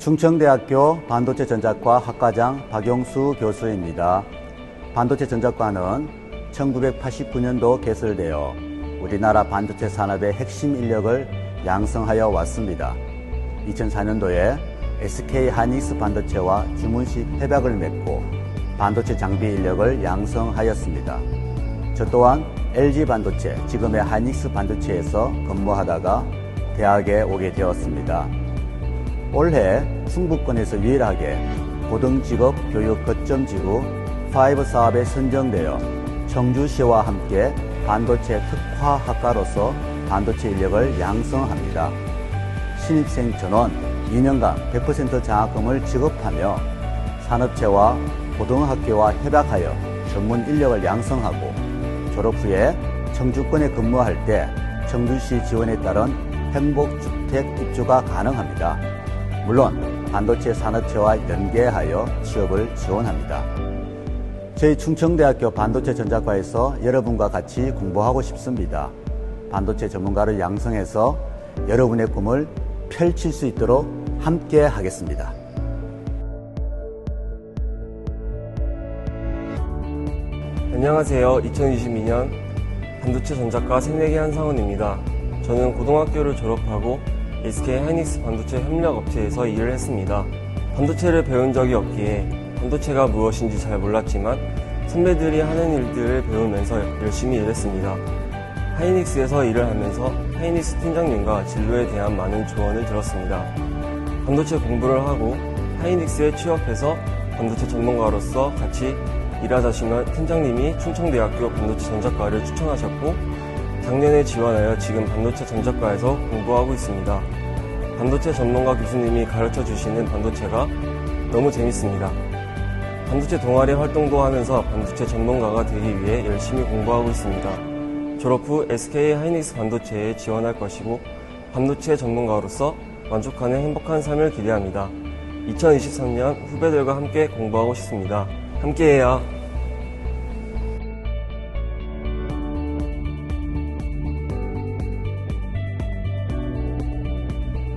충청대학교 반도체 전자과 학과장 박용수 교수입니다. 반도체 전자과는 1989년도 개설되어 우리나라 반도체 산업의 핵심 인력을 양성하여 왔습니다. 2004년도에 SK 하닉스 반도체와 주문식 협약을 맺고 반도체 장비 인력을 양성하였습니다. 저 또한 LG 반도체, 지금의 하닉스 반도체에서 근무하다가 대학에 오게 되었습니다. 올해 충북권에서 유일하게 고등직업 교육 거점 지구 5 사업에 선정되어 청주시와 함께 반도체 특화 학과로서 반도체 인력을 양성합니다. 신입생 전원 2년간 100% 장학금을 지급하며 산업체와 고등학교와 협약하여 전문 인력을 양성하고 졸업 후에 청주권에 근무할 때 청주시 지원에 따른 행복주택 입주가 가능합니다. 물론 반도체 산업체와 연계하여 취업을 지원합니다. 저희 충청대학교 반도체 전자과에서 여러분과 같이 공부하고 싶습니다. 반도체 전문가를 양성해서 여러분의 꿈을 펼칠 수 있도록 함께 하겠습니다. 안녕하세요. 2022년 반도체 전자과 새내기 한상원입니다. 저는 고등학교를 졸업하고 SK 하이닉스 반도체 협력 업체에서 일을 했습니다. 반도체를 배운 적이 없기에 반도체가 무엇인지 잘 몰랐지만 선배들이 하는 일들을 배우면서 열심히 일했습니다. 하이닉스에서 일을 하면서 하이닉스 팀장님과 진로에 대한 많은 조언을 들었습니다. 반도체 공부를 하고 하이닉스에 취업해서 반도체 전문가로서 같이 일하자시면 팀장님이 충청대학교 반도체 전자과를 추천하셨고 작년에 지원하여 지금 반도체 전자과에서 공부하고 있습니다. 반도체 전문가 교수님이 가르쳐 주시는 반도체가 너무 재밌습니다. 반도체 동아리 활동도 하면서 반도체 전문가가 되기 위해 열심히 공부하고 있습니다. 졸업 후 SK 하이닉스 반도체에 지원할 것이고 반도체 전문가로서 만족하는 행복한 삶을 기대합니다. 2023년 후배들과 함께 공부하고 싶습니다. 함께해요.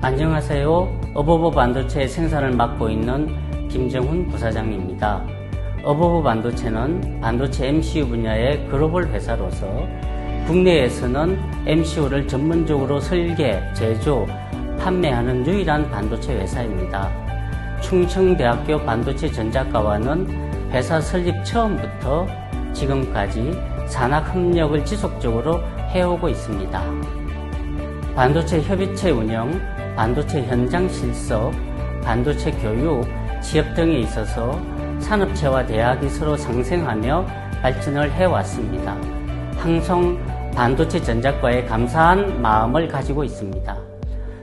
안녕하세요. 어버버 반도체 생산을 맡고 있는 김정훈 부사장입니다. 어버버 반도체는 반도체 MCU 분야의 글로벌 회사로서 국내에서는 MCU를 전문적으로 설계, 제조, 판매하는 유일한 반도체 회사입니다. 충청대학교 반도체 전자과와는 회사 설립 처음부터 지금까지 산학 협력을 지속적으로 해오고 있습니다. 반도체 협의체 운영, 반도체 현장 실습, 반도체 교육, 취업 등에 있어서 산업체와 대학이 서로 상생하며 발전을 해왔습니다. 항상 반도체 전자과에 감사한 마음을 가지고 있습니다.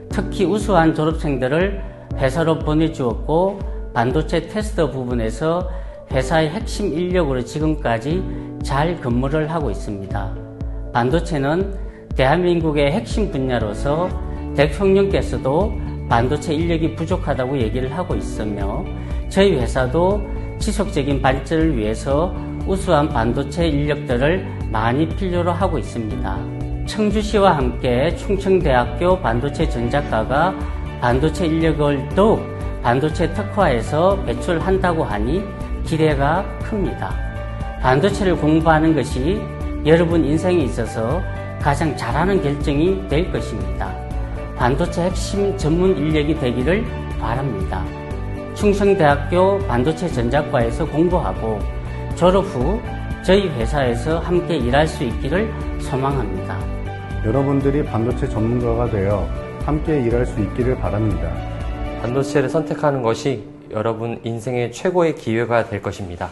특히 우수한 졸업생들을 회사로 보내주었고 반도체 테스트 부분에서 회사의 핵심 인력으로 지금까지 잘 근무를 하고 있습니다. 반도체는 대한민국의 핵심 분야로서 대통령께서도 반도체 인력이 부족하다고 얘기를 하고 있으며 저희 회사도 지속적인 발전을 위해서 우수한 반도체 인력들을 많이 필요로 하고 있습니다. 청주시와 함께 충청대학교 반도체 전자과가 반도체 인력을 더욱 반도체 특화해서 배출한다고 하니 기대가 큽니다. 반도체를 공부하는 것이 여러분 인생에 있어서 가장 잘하는 결정이 될 것입니다. 반도체 핵심 전문 인력이 되기를 바랍니다. 충성대학교 반도체 전자과에서 공부하고 졸업 후 저희 회사에서 함께 일할 수 있기를 소망합니다. 여러분들이 반도체 전문가가 되어 함께 일할 수 있기를 바랍니다. 반도체를 선택하는 것이 여러분 인생의 최고의 기회가 될 것입니다.